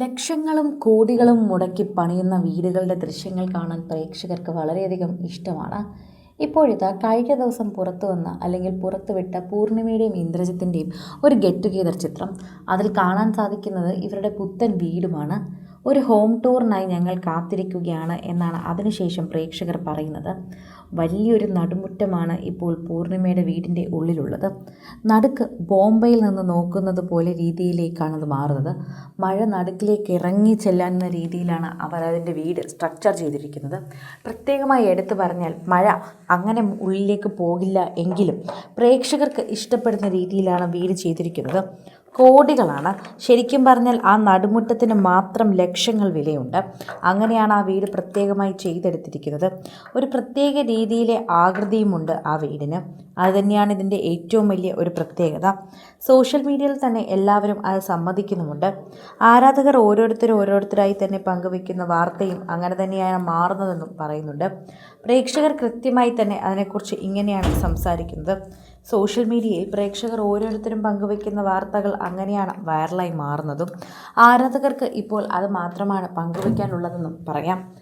ലക്ഷങ്ങളും കോടികളും മുടക്കി പണിയുന്ന വീടുകളുടെ ദൃശ്യങ്ങൾ കാണാൻ പ്രേക്ഷകർക്ക് വളരെയധികം ഇഷ്ടമാണ്. ഇപ്പോഴത്തെ കഴിഞ്ഞ ദിവസം പുറത്തു വന്ന അല്ലെങ്കിൽ പുറത്തുവിട്ട പൂർണിമയുടെയും ഇന്ദ്രജിത്തിന്റെയും ഒരു ഗെറ്റ് ടുഗെദർ ചിത്രം. അതിൽ കാണാൻ സാധിക്കുന്നത് ഇവരുടെ പുത്തൻ വീടുമാണ്. ഒരു ഹോം ടൂറിനായി ഞങ്ങൾ കാത്തിരിക്കുകയാണ് എന്നാണ് അതിനുശേഷം പ്രേക്ഷകർ പറയുന്നത്. വലിയൊരു നടുമുറ്റമാണ് ഇപ്പോൾ പൂർണിമയുടെ വീടിന്റെ ഉള്ളിലുള്ളത്. നടുക്ക് ബോംബെയിൽ നിന്ന് നോക്കുന്നത് പോലെ രീതിയിലേക്കാണ് അത് മാറുന്നത്. മഴ നടുക്കിലേക്ക് ഇറങ്ങി ചെല്ലാവുന്ന രീതിയിലാണ് അവർ അതിന്റെ വീട് സ്ട്രക്ചർ ചെയ്തിരിക്കുന്നത്. പ്രത്യേകമായി എടുത്തു പറഞ്ഞാൽ മഴ അങ്ങനെ ഉള്ളിലേക്ക് പോകില്ല എങ്കിലും പ്രേക്ഷകർക്ക് ഇഷ്ടപ്പെടുന്ന രീതിയിലാണ് വീട് ചെയ്തിരിക്കുന്നത്. കോടികളാണ്. ശരിക്കും പറഞ്ഞാൽ ആ നടുമുറ്റത്തിന് മാത്രം ലക്ഷങ്ങൾ വിലയുണ്ട്. അങ്ങനെയാണ് ആ വീട് പ്രത്യേകമായി ചെയ്തെടുത്തിരിക്കുന്നത്. ഒരു പ്രത്യേക രീതിയിലെ ആകൃതിയുമുണ്ട് ആ വീടിന്. അത് തന്നെയാണ് ഇതിന്റെ ഏറ്റവും വലിയ ഒരു പ്രത്യേകത. സോഷ്യൽ മീഡിയയിൽ തന്നെ എല്ലാവരും അത് സമ്മതിക്കുന്നുമുണ്ട്. ആരാധകർ ഓരോരുത്തരും ഓരോരുത്തരായി തന്നെ പങ്കുവയ്ക്കുന്ന വാർത്തയും അങ്ങനെ തന്നെയാണ് മാറുന്നതെന്നും പറയുന്നുണ്ട്. പ്രേക്ഷകർ കൃത്യമായി തന്നെ അതിനെക്കുറിച്ച് ഇങ്ങനെയാണ് സംസാരിക്കുന്നത്. സോഷ്യൽ മീഡിയയിൽ പ്രേക്ഷകർ ഓരോരുത്തരും പങ്കുവയ്ക്കുന്ന വാർത്തകൾ അങ്ങനെയാണ് വൈറലായി മാറുന്നതും. ആരാധകർക്ക് ഇപ്പോൾ അത് മാത്രമാണ് പങ്കുവയ്ക്കാനുള്ളതെന്നും പറയാം.